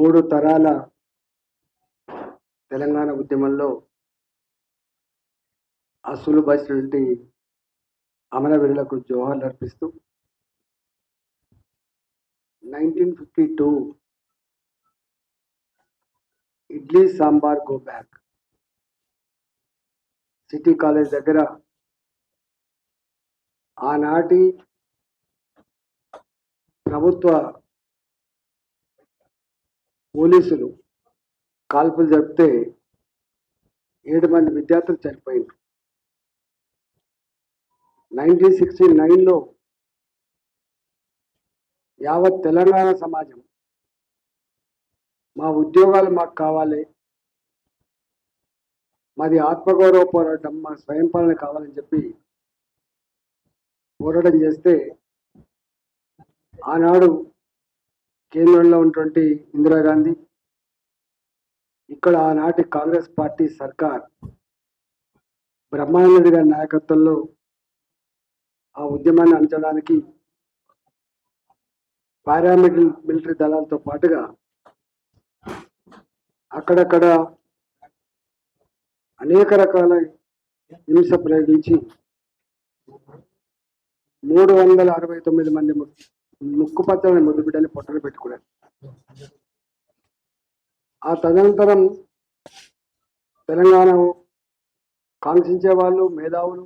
మూడు తరాల తెలంగాణ ఉద్యమంలో అసలు బసినటువంటి అమరవీరులకు జోహార్లు అర్పిస్తూ nineteen fifty two idli sambar go back. City college దగ్గర ఆనాటి ప్రభుత్వ పోలీసులు కాల్పులు జరిపితే ఏడు మంది విద్యార్థులు చనిపోయినారు. నైన్టీన్ సిక్స్టీ నైన్లో యావత్ తెలంగాణ సమాజం మా ఉద్యోగాలు మాకు కావాలి మాది ఆత్మగౌరవ పోరాటం మా స్వయం పాలన కావాలని చెప్పి పోరాటం చేస్తే ఆనాడు కేంద్రంలో ఉన్నటువంటి ఇందిరాగాంధీ ఇక్కడ ఆనాటి కాంగ్రెస్ పార్టీ సర్కార్ బ్రహ్మానంద గారి నాయకత్వంలో ఆ ఉద్యమాన్ని అంచడానికి పారామిలిటరీ మిలిటరీ దళాలతో పాటుగా అక్కడక్కడ అనేక రకాల హింస ప్రయోగించి మూడు వందల అరవై తొమ్మిది మంది ముక్కు పచ్చని ముద్దు బిడ్డని పొట్టలు పెట్టుకున్నాడు ఆ తదనంతరం తెలంగాణ కాంక్షించే వాళ్ళు మేధావులు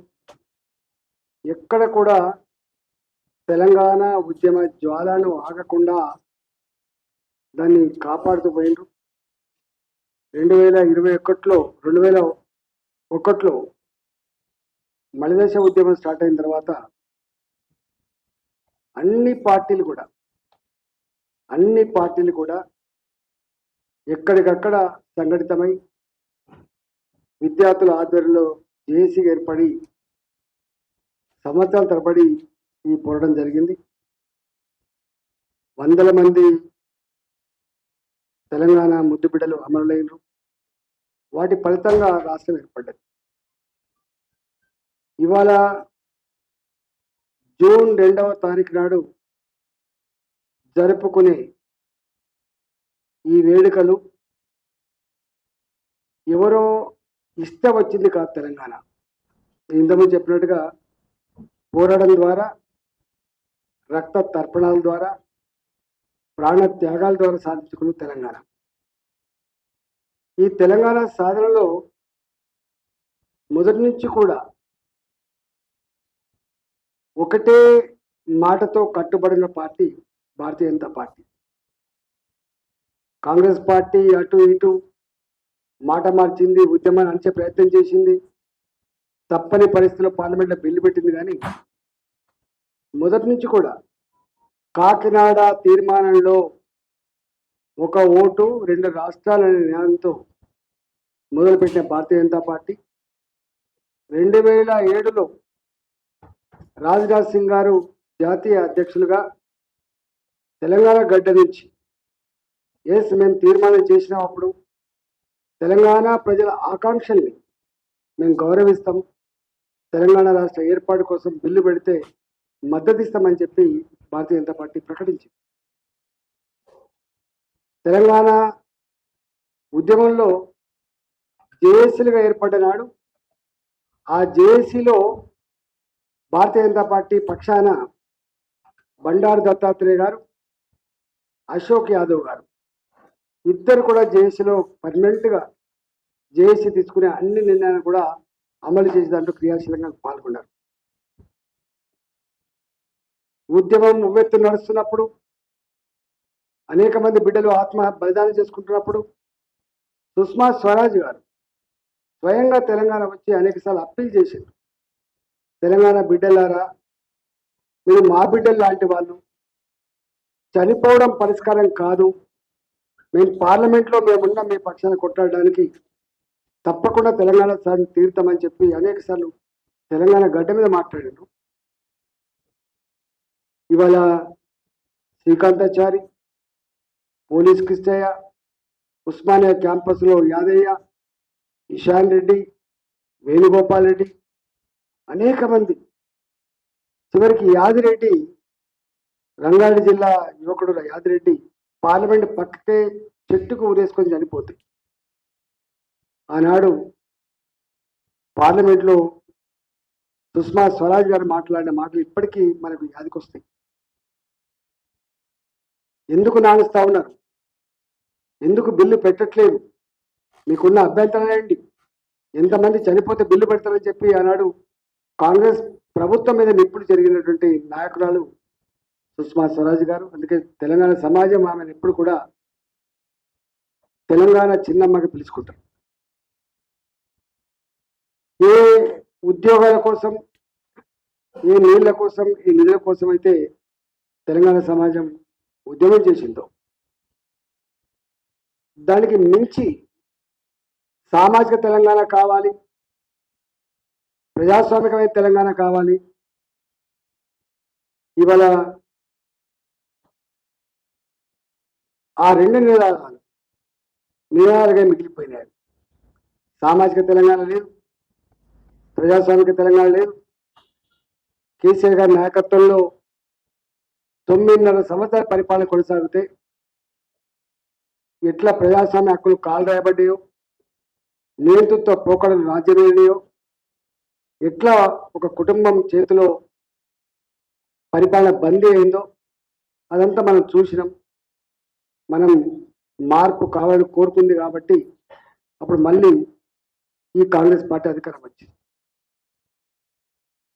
ఎక్కడ కూడా తెలంగాణ ఉద్యమ జ్వాలను ఆగకుండా దాన్ని కాపాడుతూ పోయిండ్రు. రెండు వేల ఇరవై ఒకటిలో రెండు వేల ఒకటిలో మలిదశ ఉద్యమం స్టార్ట్ అయిన తర్వాత అన్ని పార్టీలు కూడా అన్ని పార్టీలు కూడా ఎక్కడికక్కడ సంఘటితమై విద్యార్థుల ఆధ్వర్యంలో జేసీ ఏర్పడి సంవత్సరాల తరబడి ఈ పోరాటం జరిగింది. వందల మంది తెలంగాణ ముద్దు బిడ్డలు అమరులైనరు. వాటి ఫలితంగా రాష్ట్రం ఏర్పడ్డది. ఇవాళ జూన్ రెండవ తారీఖు నాడు జరుపుకునే ఈ వేడుకలు ఎవరో ఇష్ట వచ్చింది కాదు తెలంగాణ. ఇంతకుముందు చెప్పినట్టుగా పోరాటం ద్వారా రక్త తర్పణాల ద్వారా ప్రాణ త్యాగాల ద్వారా సాధించుకున్న తెలంగాణ. ఈ తెలంగాణ సాధనలో మొదటి నుంచి కూడా ఒకటే మాటతో కట్టుబడిన party Bharatiya Janata party. Congress party అటు ఇటు మాట మార్చింది ఉద్యమాన్ని అంచే ప్రయత్నం చేసింది. తప్పని పరిస్థితుల్లో పార్లమెంట్లో బిల్లు పెట్టింది కానీ మొదటి నుంచి కూడా కాకినాడ తీర్మానంలో ఒక ఓటు రెండు రాష్ట్రాలనే న్యాయంతో మొదలుపెట్టిన భారతీయ జనతా పార్టీ. రెండు వేల ఏడులో రాజ్నాథ్ సింగ్ గారు జాతీయ అధ్యక్షులుగా తెలంగాణ గడ్డ నుంచి ఎస్ మేము తీర్మానం చేసినప్పుడు తెలంగాణ ప్రజల ఆకాంక్షల్ని మేము గౌరవిస్తాం. తెలంగాణ రాష్ట్ర ఏర్పాటు కోసం బిల్లు పెడితే మద్దతిస్తామని చెప్పి భారతీయ జనతా పార్టీ ప్రకటించింది. తెలంగాణ ఉద్యమంలో జేఏసీలుగా ఏర్పడ్డ నాడు ఆ జేఏసీలో భారతీయ జనతా పార్టీ పక్షాన బండారు దత్తాత్రేయ గారు అశోక్ యాదవ్ గారు. ఇద్దరు కూడా జేఏసీలో పర్మనెంట్గా జేఏసీ తీసుకునే అన్ని నిర్ణయాలు కూడా అమలు చేసే దాంట్లో క్రియాశీలంగా పాల్గొన్నారు. ఉద్యమం ఉవ్వెత్తు నడుస్తున్నప్పుడు అనేక మంది బిడ్డలు ఆత్మ బలిదానం చేసుకుంటున్నప్పుడు సుష్మా స్వరాజ్ గారు స్వయంగా తెలంగాణ వచ్చి అనేక సార్లు అప్పీల్ చేశారు తెలంగాణ బిడ్డలారా మీరు మా బిడ్డలు లాంటి వాళ్ళు చనిపోవడం పరిష్కారం కాదు. మేము పార్లమెంట్లో మేమున్న మీ పక్షాన్ని కొట్లాడడానికి తప్పకుండా తెలంగాణ సార్ని తీరుతామని చెప్పి అనేక సార్లు తెలంగాణ గడ్డ మీద మాట్లాడారు. ఇవాళ శ్రీకాంతాచారి పోలీస్ కృష్ణయ్య ఉస్మానియా క్యాంపస్లో యాదయ్య ఇషాన్ రెడ్డి వేణుగోపాల్ రెడ్డి అనేక మంది. చివరికి యాదిరెడ్డి రంగారెడ్డి జిల్లా యువకుడు యాదిరెడ్డి పార్లమెంట్ పక్కకే చెట్టుకు ఊరేసుకొని చనిపోతే. ఆనాడు పార్లమెంట్లో సుష్మా స్వరాజ్ గారు మాట్లాడిన మాటలు ఇప్పటికీ మనకు యాదికొస్తాయి. ఎందుకు నానుస్తా ఉన్నారు? ఎందుకు బిల్లు పెట్టట్లేదు? మీకున్న అభ్యంతరం ఎంతమంది చనిపోతే బిల్లు పెడతారని చెప్పి ఆనాడు కాంగ్రెస్ ప్రభుత్వం మీద నిప్పుడు జరిగినటువంటి నాయకురాలు సుష్మా స్వరాజ్ గారు అందుకే తెలంగాణ సమాజం ఆమెను ఎప్పుడు కూడా తెలంగాణ చిన్నమ్మగా పిలుచుకుంటారు. ఏ ఉద్యోగాల కోసం ఏ నీళ్ళ కోసం ఈ నిధుల కోసం అయితే తెలంగాణ సమాజం ఉద్యమం చేసిందో దానికి మించి సామాజిక తెలంగాణ కావాలి ప్రజాస్వామికమైన తెలంగాణ కావాలి. ఇవాళ ఆ రెండు నినాదాలు నినాదాలుగా మిగిలిపోయినాయి. సామాజిక తెలంగాణ లేదు ప్రజాస్వామిక తెలంగాణ లేదు. కేసీఆర్ గారి నాయకత్వంలో తొమ్మిదిన్నర సంవత్సరాల పరిపాలన కొనసాగితే ఎట్లా ప్రజాస్వామ్య హక్కులు కాలు రాయబడ్డాయో నియంతృత్వ పోకడలు రాజ్యమేయో ఎట్లా ఒక కుటుంబం చేతిలో పరిపాలన బందీ అయిందో అదంతా మనం చూసినాం. మనం మార్పు కావాలని కోరుకుంది కాబట్టి అప్పుడు మళ్ళీ ఈ కాంగ్రెస్ పార్టీ అధికారం వచ్చింది.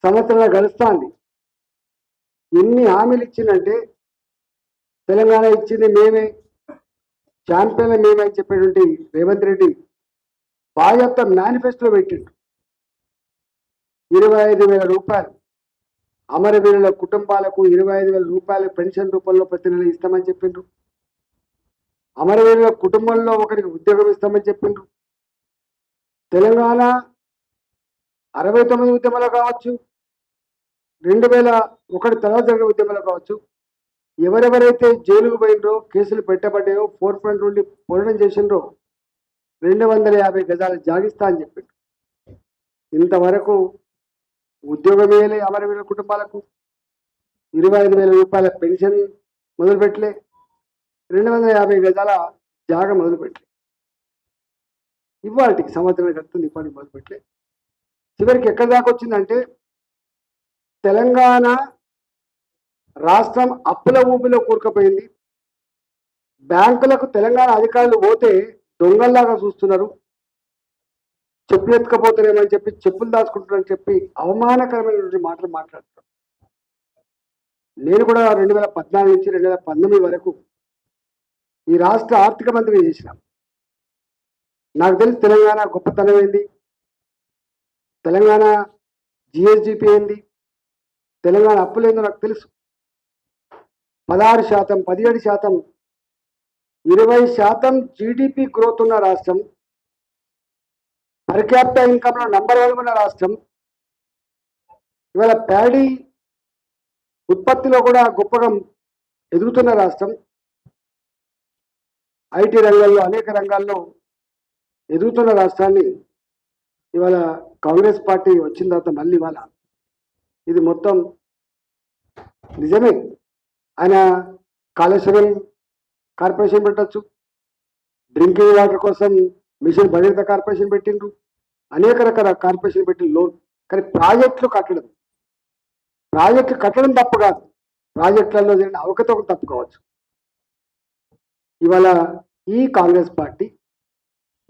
సంవత్సరాలు గడుస్తుంది. ఎన్ని హామీలు ఇచ్చిందంటే తెలంగాణ ఇచ్చింది మేమే ఛాంపియన్ మేమే అని చెప్పేటువంటి రేవంత్ రెడ్డి బాగా మేనిఫెస్టోలో పెట్టిండు. ఇరవై ఐదు వేల రూపాయలు. అమరవీరుల కుటుంబాలకు ఇరవై ఐదు వేల రూపాయలు పెన్షన్ రూపంలో ప్రతి నెల ఇస్తామని చెప్పిండ్రు. అమరవీరుల కుటుంబంలో ఒకరికి ఉద్యోగం ఇస్తామని చెప్పిండ్రు. తెలంగాణ అరవై తొమ్మిది ఉద్యమాలు కావచ్చు రెండు వేల ఒకటి తర్వాత జరిగిన ఉద్యమాలు కావచ్చు ఎవరెవరైతే జైలుకు పోయినరో కేసులు పెట్టబడ్డాయో ఫోర్ ఫ్రంట్ నుండి పోరాటం చేసిండ్రో రెండు వందల యాభై గజాలు జాగిస్తా అని చెప్పిండ్రు. ఇంతవరకు ఉద్యోగం వేయలే అమరవీరుల కుటుంబాలకు. ఇరవై ఐదు వేల రూపాయల పెన్షన్ మొదలుపెట్టలే రెండు వందల యాభై గజాల జాగ మొదలుపెట్టలే ఇవాళకి సంవత్సరం కడుతుంది ఇప్పటికి మొదలుపెట్టలే చివరికి ఎక్కడి దాకా వచ్చిందంటే తెలంగాణ రాష్ట్రం అప్పుల ఊపిలో కూరుకుపోయింది. బ్యాంకులకు తెలంగాణ అధికారులు పోతే దొంగల్లాగా చూస్తున్నారు. చెప్పులు ఎత్తుకపోతున్నామని చెప్పి చెప్పులు దాచుకుంటున్నారని చెప్పి అవమానకరమైనటువంటి మాటలు మాట్లాడుతున్నారు నేను కూడా రెండు వేల పద్నాలుగు నుంచి రెండు వేల పంతొమ్మిది వరకు ఈ రాష్ట్ర ఆర్థిక మంత్రిని చేసిన. నాకు తెలిసి తెలంగాణ గొప్పతనం ఏంది? తెలంగాణ జిఎస్డిపి ఏంది? తెలంగాణ అప్పులేందో నాకు తెలుసు. పదహారు శాతం పదిహేడు శాతం ఇరవై శాతం జీడిపి గ్రోత్ ఉన్న రాష్ట్రం పర్ క్యాపిటల్ ఇన్కమ్లో నంబర్ వన్ ఉన్న రాష్ట్రం. ఇవాళ ప్యాడీ ఉత్పత్తిలో కూడా గొప్పగా ఎదుగుతున్న రాష్ట్రం. ఐటీ రంగంలో అనేక రంగాల్లో ఎదుగుతున్న రాష్ట్రాన్ని ఇవాళ కాంగ్రెస్ పార్టీ వచ్చిన తర్వాత మళ్ళీ ఇవాళ ఇది మొత్తం నిజమే. ఆయన కాళేశ్వరం కార్పొరేషన్ పెట్టచ్చు. డ్రింకింగ్ వాటర్ కోసం మిషన్ భగీరథ కార్పొరేషన్ పెట్టిండ్రు. అనేక రకాల కార్పొరేషన్ పెట్టి లోన్. కానీ ప్రాజెక్టులు కట్టడం ప్రాజెక్టులు కట్టడం తప్పు కాదు. ప్రాజెక్టులలో జరిగిన అవకతవకం తప్పు కావచ్చు. ఇవాళ ఈ కాంగ్రెస్ పార్టీ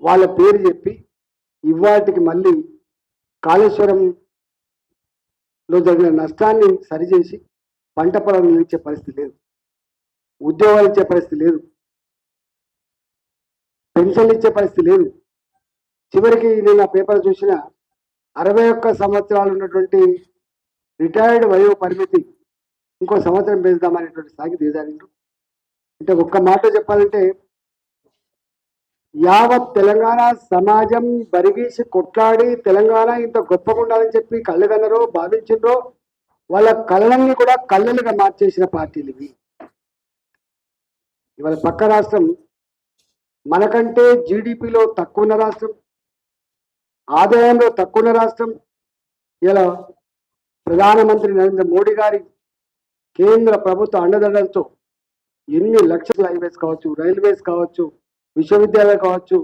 వాళ్ళ పేరు చెప్పి ఇవాటికి మళ్ళీ కాళేశ్వరంలో జరిగిన నష్టాన్ని సరిచేసి పంట పొలాలను ఇచ్చే పరిస్థితి లేదు. ఉద్యోగాలు ఇచ్చే పరిస్థితి లేదు. పెన్షన్లు ఇచ్చే పరిస్థితి లేదు. చివరికి నేను ఆ పేపర్ చూసిన అరవై ఒక్క సంవత్సరాలు ఉన్నటువంటి రిటైర్డ్ వయో పరిమితి ఇంకో సంవత్సరం పెంచుదామనేటువంటి స్థాయికి దిగజారిండ్రు. అంటే ఒక్క మాట చెప్పాలంటే యావత్ తెలంగాణ సమాజం బరిగీసి కొట్లాడి తెలంగాణ ఇంత గొప్పగా ఉండాలని చెప్పి కళ్ళగన్నరో భావించిండ్రో వాళ్ళ కళ్ళని కూడా కళ్ళలుగా మార్చేసిన పార్టీలు ఇవి. ఇవాళ పక్క రాష్ట్రం మనకంటే జీడిపిలో తక్కువ ఉన్న రాష్ట్రం ఆదాయంలో తక్కువ ఉన్న రాష్ట్రం. ఇలా ప్రధానమంత్రి నరేంద్ర మోడీ గారి కేంద్ర ప్రభుత్వ అండదండలతో ఎన్ని లక్షల హైవేస్ కావచ్చు రైల్వేస్ కావచ్చు విశ్వవిద్యాలయాలు కావచ్చు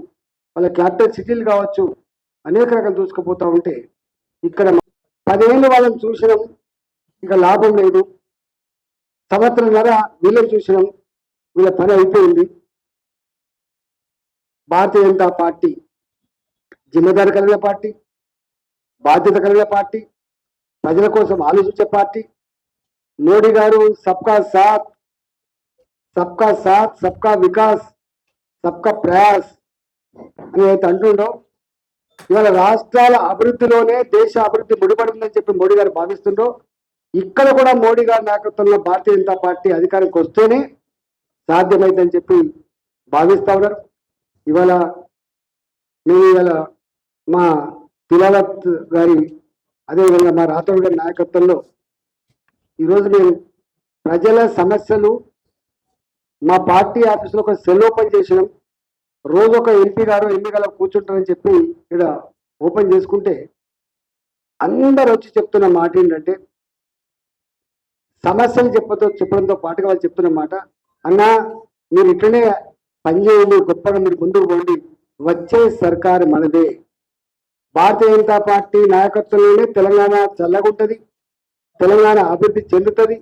వాళ్ళ క్యాపిటల్ సిటీలు కావచ్చు అనేక రకాలు చూసుకుపోతా ఉంటే ఇక్కడ పదేళ్ళు వాళ్ళని చూసినాం ఇక లాభం లేదు. సంవత్సరంన్నర వీళ్ళని చూసినాం వీళ్ళ పని అయిపోయింది. భారతీయ జనతా పార్టీ జిమ్మేదారి కలిగిన పార్టీ బాధ్యత కలిగిన పార్టీ ప్రజల కోసం ఆలోచించే పార్టీ. మోడీ గారు సబ్కా సాత్ సబ్కా సాత్ సబ్కా వికాస్ సబ్కా ప్రయాస్ అని అయితే అంటుండో ఇవాళ రాష్ట్రాల అభివృద్ధిలోనే దేశ అభివృద్ధి ముడిపడిందని చెప్పి మోడీ గారు భావిస్తుండో ఇక్కడ కూడా మోడీ గారి నాయకత్వంలో భారతీయ జనతా పార్టీ అధికారికి వస్తేనే సాధ్యమైందని చెప్పి భావిస్తా ఉన్నారు. ఇవాళ మేము ఇవాళ మా తిలావత్ గారి అదేవిధంగా మా రాథోడ్ గారి నాయకత్వంలో ఈరోజు మేము ప్రజల సమస్యలు మా పార్టీ ఆఫీసులో ఒక సెల్ ఓపెన్ చేసినాం. రోజు ఒక ఎంపీ గారు ఎంపీ గారు కూర్చుంటారని చెప్పి ఇక్కడ ఓపెన్ చేసుకుంటే అందరు వచ్చి చెప్తున్న మాట ఏంటంటే సమస్యలు చెప్పతో చెప్పడంతో పాటుగా వాళ్ళు చెప్తున్న మాట అన్నా మీరు ఇట్లనే పనిచేయండి గొప్పగా మీరు ముందుకు పోండి. వచ్చే సర్కారు మనదే. భారతీయ జనతా పార్టీ నాయకత్వంలోనే తెలంగాణ చల్లగుంటది. తెలంగాణ అభివృద్ధి చెందుతుంది.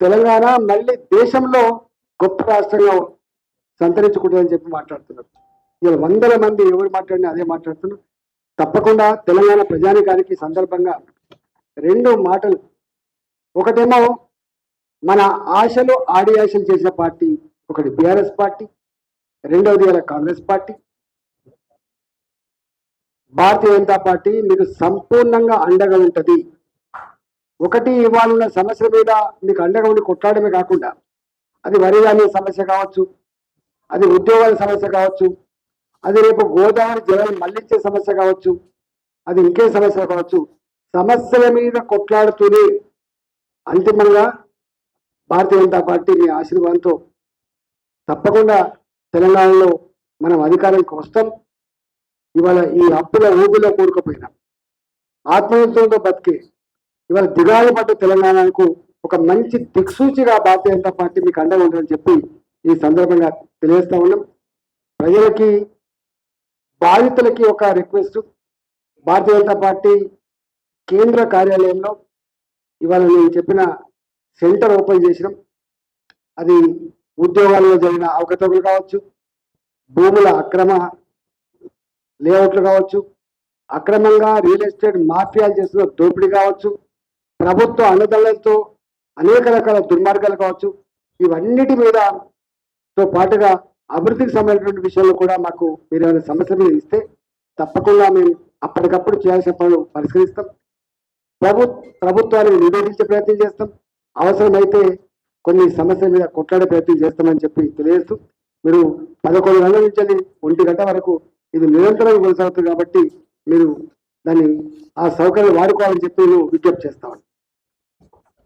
తెలంగాణ మళ్ళీ దేశంలో గొప్ప రాష్ట్రంగా సంతరించుకుంటుందని చెప్పి మాట్లాడుతున్నారు. ఇలా వందల మంది ఎవరు మాట్లాడినా అదే మాట్లాడుతున్నారు. తప్పకుండా తెలంగాణ ప్రజానికానికి సందర్భంగా రెండు మాటలు. ఒకటేమో మన ఆశలు ఆడి ఆశలు చేసిన పార్టీ ఒకటి బీఆర్ఎస్ పార్టీ రెండవది ఇలా కాంగ్రెస్ పార్టీ. భారతీయ జనతా పార్టీ మీకు సంపూర్ణంగా అండగా ఉంటుంది. ఒకటి ఇవాళ ఉన్న సమస్యల మీద మీకు అండగా ఉండి కొట్లాడమే కాకుండా అది వరి ధాన్యం సమస్య కావచ్చు అది ఉద్యోగాల సమస్య కావచ్చు అది రేపు గోదావరి జలాన్ని మళ్ళించే సమస్య కావచ్చు అది ఇంకే సమస్య కావచ్చు సమస్యల మీద కొట్లాడుతూనే అంతిమంగా భారతీయ జనతా పార్టీ మీ ఆశీర్వాదంతో తప్పకుండా తెలంగాణలో మనం అధికారానికి వస్తాం. ఇవాళ ఈ అప్పుల ఊబిలో కూడుకుపోయినా ఆత్మవిశ్వాసంతో బతికి. ఇవాళ దిగాలు పడ్డ తెలంగాణకు ఒక మంచి దిక్సూచిగా భారతీయ జనతా పార్టీ మీకు అండగా ఉంటుందని చెప్పి ఈ సందర్భంగా తెలియజేస్తా ఉన్నాం. ప్రజలకి బాధితులకి ఒక రిక్వెస్ట్. భారతీయ జనతా పార్టీ కేంద్ర కార్యాలయంలో ఇవాళ నేను చెప్పిన సెంటర్ ఓపెన్ చేసినాం. అది ఉద్యోగాల్లో జరిగిన అవకతవకలు కావచ్చు భూముల అక్రమ లేఅవుట్లు కావచ్చు అక్రమంగా రియల్ ఎస్టేట్ మాఫియాలు చేస్తున్న దోపిడీ కావచ్చు ప్రభుత్వ అండదండలతో అనేక రకాల దుర్మార్గాలు కావచ్చు ఇవన్నిటి మీద తో పాటుగా అభివృద్ధికి సంబంధించినటువంటి విషయంలో కూడా మాకు మీరు ఏమైనా సమస్య మీద ఇస్తే తప్పకుండా మేము అప్పటికప్పుడు చేయాల్సిన పనులు పరిష్కరిస్తాం. ప్రభు ప్రభుత్వాన్ని నివేదించే ప్రయత్నం చేస్తాం. అవసరమైతే కొన్ని సమస్యల మీద కొట్లాడే ప్రయత్నం చేస్తామని చెప్పి తెలియజేస్తూ మీరు పదకొండు గంటల నుంచి ఒంటి గంట వరకు ఇది నిరంతరం కొనసాగుతుంది కాబట్టి మీరు దాన్ని ఆ సౌకర్యం వాడుకోవాలని చెప్పి విజ్ఞప్తి చేస్తామండి